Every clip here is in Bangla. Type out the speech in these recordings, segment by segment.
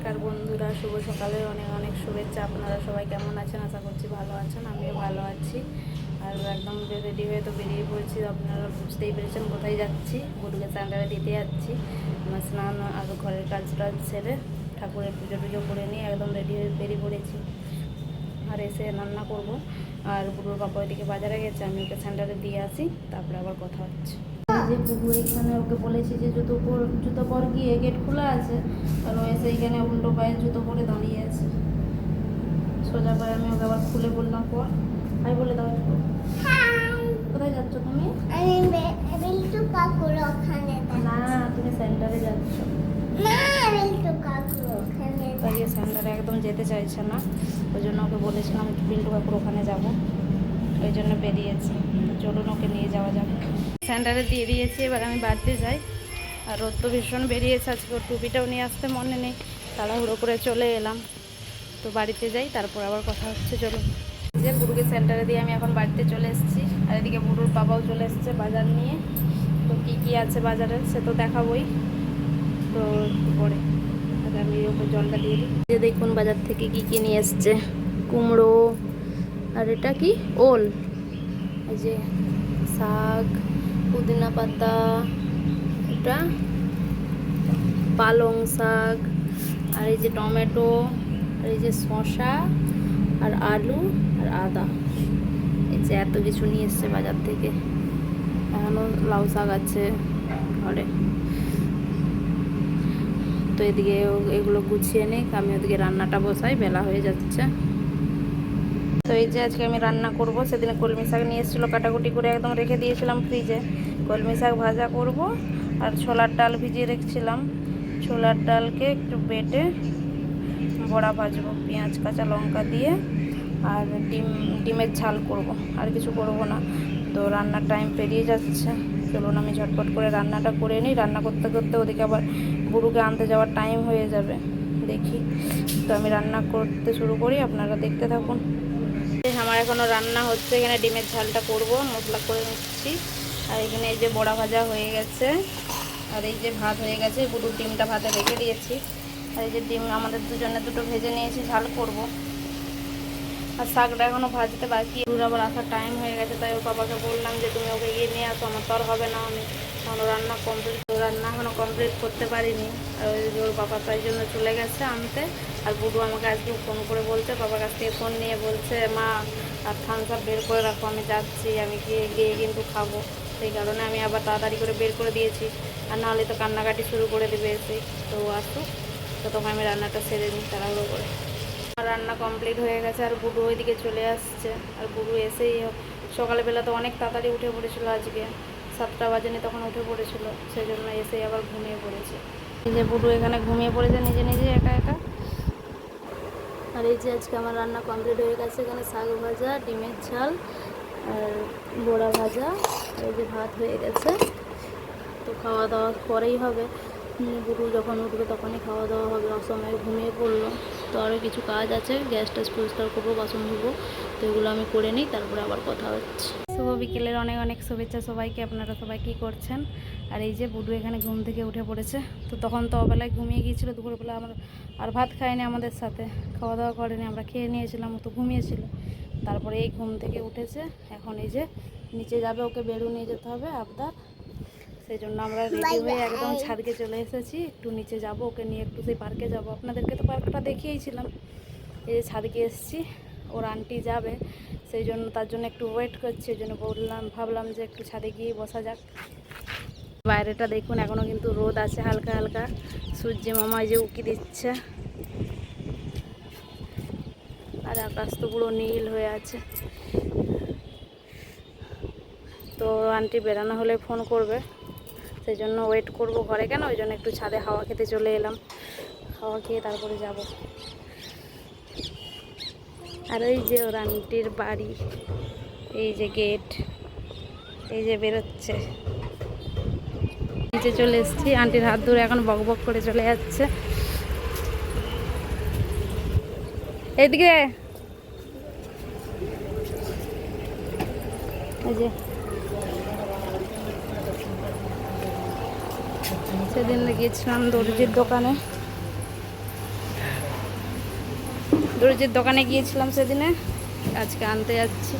নমস্কার বন্ধুরা, শুভ সকালের অনেক অনেক শুভেচ্ছা। আপনারা সবাই কেমন আছেন? আশা করছি ভালো আছেন, আমিও ভালো আছি। আর একদম রেডি হয়ে তো বেরিয়ে পড়েছি, আপনারা বুঝতেই পেরেছেন কোথায় যাচ্ছি। গরুকে স্যান্ডারে দিতে যাচ্ছি। আমার স্নান আর ঘরের কাজ টাজ সেরে ঠাকুরের পুজো টুজো করে নিয়ে একদম রেডি হয়ে বেরিয়ে পড়েছি। আর এসে রান্না করব। আর বুড়োর বাবা ওইদিকে বাজারে গেছে, আমি ওকে সেন্টারে দিয়ে আসি, তারপরে আবার কথা হচ্ছে। যে পুকুর এখানে ওকে বলেছি যে জুতো পর জুতো পর গিয়ে গেট খোলা আছে। কারণ ও এসে এখানে উল্টো পায়ে জুতো পরে দাঁড়িয়ে আছে। সোজা পায়ে আমি ওকে আবার খুলে বললাম পর। হাই বলে দাও একটু। কোথায় যাচ্ছ তুমি? আমি না তুমি সেন্টারে যাচ্ছ। তাই সেন্টারে একদম যেতে চাইছে না। ওই জন্য ওকে বলেছিলাম একটু পিন্টু কাকুর ওখানে যাব। ওই জন্য বেরিয়েছি। চলুন ওকে নিয়ে যাওয়া যাবে সেন্টারে দিয়ে দিয়েছি, এবার আমি বাড়তে যাই। আর রোদ তো ভীষণ বেরিয়েছে, আজকে ওর টুপিটাও নিয়ে আসতে মনে নেই। তাড়াহুড়ো করে চলে এলাম। তো বাড়িতে যাই, তারপর আবার কথা হচ্ছে চলুন যে বুড়ুকে সেন্টারে দিয়ে আমি এখন বাড়িতে চলে এসেছি। আর এদিকে বুড়ুর বাবাও চলে এসেছে বাজার নিয়ে। তো কী কী আছে বাজারে, সে তো দেখাবোই। তো পরে আমি ওপর জলটা দিয়ে দিই। যে দেখুন বাজার থেকে কি কি নিয়ে এসছে। কুমড়ো, আর এটা কি? ওল। এই যে শাক পুদিনা পাতা, এটা পালং শাক, আর এই যে টমেটো, আর এই যে শসা, আর আলু, আর আদা। এই যে এত কিছু নিয়ে এসছে বাজার থেকে। এখনও লাউ শাক আছে ঘরে। তো এদিকে এগুলো গুছিয়ে নিক, আমি ওদিকে রান্নাটা বসাই, বেলা হয়ে যাচ্ছে। তো এই যে আজকে আমি রান্না করব, সেদিনে কলমি শাক নিয়ে এসেছিল, কাটাকুটি করে একদম রেখে দিয়েছিলাম ফ্রিজে। কলমি শাক ভাজা করব আর ছোলার ডাল ভিজিয়ে রেখেছিলাম। ছোলার ডালকে একটু বেটে বড়া ভাজবো, পেঁয়াজ, কাঁচা লঙ্কা দিয়ে আর ডিম, ডিমের ঝাল করব, আর কিছু করব না। তো রান্নার টাইম পেরিয়ে যাচ্ছে, চলুন আমি ঝটপট করে রান্নাটা করে নিই। রান্না করতে করতে ওদিকে আবার বুড়ুকে আনতে যাওয়ার টাইম হয়ে যাবে, দেখি। তো আমি রান্না করতে শুরু করি, আপনারা দেখতে থাকুন। আমার এখনও রান্না হচ্ছে। এখানে ডিমের ঝালটা করব, মশলা করে নিচ্ছি। আর এখানে এই যে বড়া ভাজা হয়ে গেছে, আর এই যে ভাত হয়ে গেছে বুড়ুর ডিমটা ভাতে রেখে দিয়েছি। আর এই যে ডিম আমাদের দুজনে দুটো ভেজে নিয়েছি, ঝাল করব। আর শাকটা এখনও ভাজতে বাকি। ওর আবার আসার টাইম হয়ে গেছে, তাই ওর বাবাকে বললাম যে, তুমি ওকে গিয়ে নিয়ে আসো, আমার তো হবে না, আমি এখনও রান্না কমপ্লিট রান্না এখনও কমপ্লিট করতে পারিনি। আর ওই ওর বাবা তাই জন্য চলে গেছে আনতে। আর বুড়ু আমাকে আজকে ফোন করে বলছে, বাবার কাছ থেকে ফোন নিয়ে বলছে, মা, আর থামস আপ বের করে রাখো, আমি যাচ্ছি, আমি গিয়ে গিয়ে কিন্তু খাব। সেই কারণে আমি আবার তাড়াতাড়ি করে বের করে দিয়েছি। আর নাহলে তো কান্নাকাটি শুরু করে দেবে এসে। তো আসুক, তো তখন আমি রান্নাটা সেরে নিই তাড়াহুড়ো করে। আমার রান্না কমপ্লিট হয়ে গেছে, আর বুড়ো ওইদিকে চলে আসছে। আর বুড়ো এসেই সকালবেলা তো অনেক তাড়াতাড়ি উঠে পড়েছিল আজকে। সাতটা বাজেনি তখন উঠে পড়েছিল সেই জন্য এসেই আবার ঘুমিয়ে পড়েছে। যে বুড়ো এখানে ঘুমিয়ে পড়েছে, নিজে নিজে একা একা। আর এই যে আজকে আমার রান্না কমপ্লিট হয়ে গেছে, এখানে শাক ভাজা, ডিমের ঝাল আর বড়া ভাজা, এই যে ভাত হয়ে গেছে। তো খাওয়া দাওয়া পরেই হবে। বুড়ু যখন উঠবে তখনই খাওয়া দাওয়া হবে, অসময়ে ঘুমিয়ে পড়ল। তো আরও কিছু কাজ আছে গ্যাস পরিষ্কার করব, বাসন ধুবো। তো এগুলো আমি করে নিই, তারপরে আবার কথা হচ্ছে। শুভ বিকেলের অনেক অনেক শুভেচ্ছা সবাইকে, আপনারা সবাই কী করছেন? আর এই যে বুডু এখানে ঘুম থেকে উঠে পড়েছে, তো তখন তো অবেলায় ঘুমিয়ে গিয়েছিল, দুপুরবেলা আমার আর ভাত খায়নি আমাদের সাথে খাওয়া দাওয়া করেনি, আমরা খেয়ে নিয়েছিলাম তো ঘুমিয়েছিল। তারপরে এই ঘুম থেকে উঠেছে, এখন এই যে নিচে যাবে, ওকে বেরু নিয়ে যেতে হবে, আবদার। সেই জন্য আমরা রেডি হয়ে একদম ছাদকে চলে এসেছি, একটু নিচে যাব, ওকে নিয়ে একটু সেই পার্কে যাব। আপনাদেরকে তো পার্কটা দেখিয়েছিলাম, এই যে ছাদকে এসেছি। ওর আন্টি যাবে, সেই জন্য তার জন্য একটু ওয়েট করছি জন্য বললাম, ভাবলাম যে একটু ছাদে গিয়ে বসা যাক। বাইরেটা দেখুন এখনও কিন্তু রোদ আছে হালকা হালকা। সূর্য মামা যে উকি দিচ্ছে। আর আকাশ তো পুরো নীল হয়ে আছে। তো আন্টি বেরানো হলে ফোন করবে। সেই জন্য ওয়েট করব ঘরে কেন? ওই জন্য একটু ছাদে হাওয়া খেতে চলে এলাম। হাওয়া খেয়ে তারপরে যাব। আর ওই যে ওর আন্টির বাড়ি, এই যে গেট এই যে বেরোচ্ছে। নিচে চলে এসেছি, আন্টির হাত ধরে এখন বক বক করে চলে যাচ্ছে। এদিকে এই যে। সেদিন গিয়েছিলাম দর্জির দোকানে। দর্জির দোকানে গিয়েছিলাম সেদিনে। আজকে আনতে যাচ্ছি।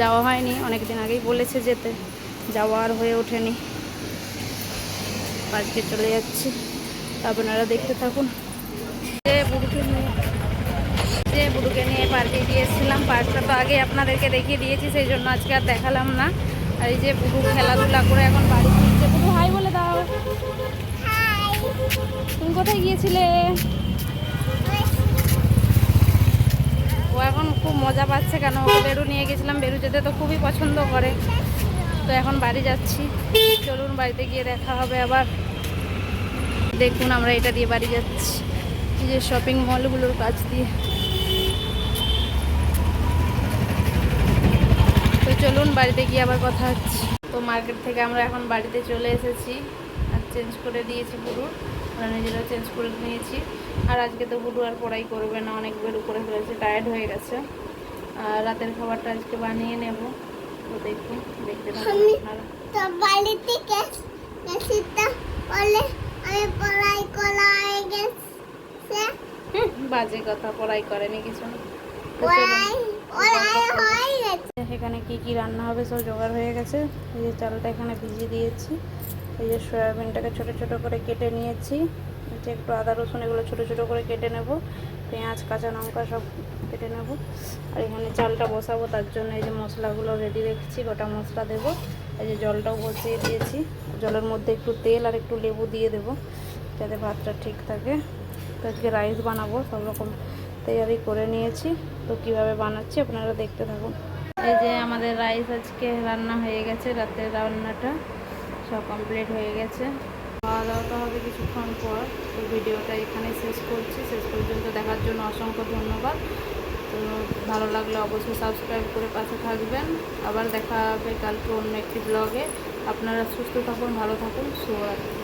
যাওয়া হয়নি অনেক দিন আগেই বলেছে যেতে। যাওয়া আর হয়ে ওঠেনি। আজকে চলে যাচ্ছি। আপনারা দেখতে থাকুন। যে বুড়ুকে নিয়ে যে বুড়ুকে নিয়ে পার্কে গিয়েছিলাম। পার্কটা তো আগে আপনাদেরকে দেখিয়ে দিয়েছি সেই জন্য আজকে আর দেখালাম না। আর এই যে বুড়ু খেলাধুলা করে এখন বাড়ি ফিরছে। বুড়ু হাই বলে দাও। তুমি কোথায় গিয়েছিলে? ও এখন খুব মজা পাচ্ছে কেন? ওকে বেরু নিয়ে গেছিলাম, বেরু যেতে তো খুবই পছন্দ করে। তো এখন বাড়ি যাচ্ছি। চলুন, বাড়িতে গিয়ে দেখা হবে আবার। দেখুন, আমরা এটা দিয়ে বাড়ি যাচ্ছি। যে শপিং মলগুলোর কাছ দিয়ে। তো চলুন, বাড়িতে গিয়ে আবার কথা হচ্ছে। তো মার্কেট থেকে আমরা এখন বাড়িতে চলে এসেছি। আর চেঞ্জ করে দিয়েছি পুরো। আমরা নিজেরা চেঞ্জ করে নিয়েছি। আর আজকে তো বুডু আর পড়াই করবে না অনেক বেরু করে ফেলেছে টায়ার্ড হয়ে গেছে। আর রাতের খাবারটা আজকে বানিয়ে নেব তো দেখুন দেখতে বাজে কথা পড়াই করেনি কিছু। এখানে কি কি রান্না হবে সব জোগাড় হয়ে গেছে। এই যে চালটা এখানে ভিজিয়ে দিয়েছি। এই যে সয়াবিনটাকে ছোট ছোট করে কেটে নিয়েছি। যে একটু আদা, রসুন এগুলো ছোট ছোট করে কেটে নেব। পেঁয়াজ, কাঁচা লঙ্কা সব কেটে নেব। আর এখানে চালটা বসাবো, তার জন্য এই যে মশলাগুলো রেডি রেখেছি, গোটা মশলা দেবো। এই যে জলটাও বসিয়ে দিয়েছি। জলের মধ্যে একটু তেল আর একটু লেবু দিয়ে দেবো, যাতে ভাতটা ঠিক থাকে। তো আজকে রাইস বানাবো, সব রকম তৈরি করে নিয়েছি। তো কীভাবে বানাচ্ছি আপনারা দেখতে থাকুন। এই যে আমাদের রাইস আজকে রান্না হয়ে গেছে, রাতের রান্নাটা। সব কমপ্লিট হয়ে গেছে। খাওয়া দাওয়া তো হবে কিছুক্ষণ পর। তো ভিডিওটা এখানে শেষ করছি। শেষ পর্যন্ত দেখার জন্য অসংখ্য ধন্যবাদ। তো ভালো লাগলে অবশ্যই সাবস্ক্রাইব করে পাশে থাকবেন। আবার দেখা হবে কালকে অন্য একটি ব্লগে আপনারা সুস্থ থাকুন, ভালো থাকুন। শুভরাত্রি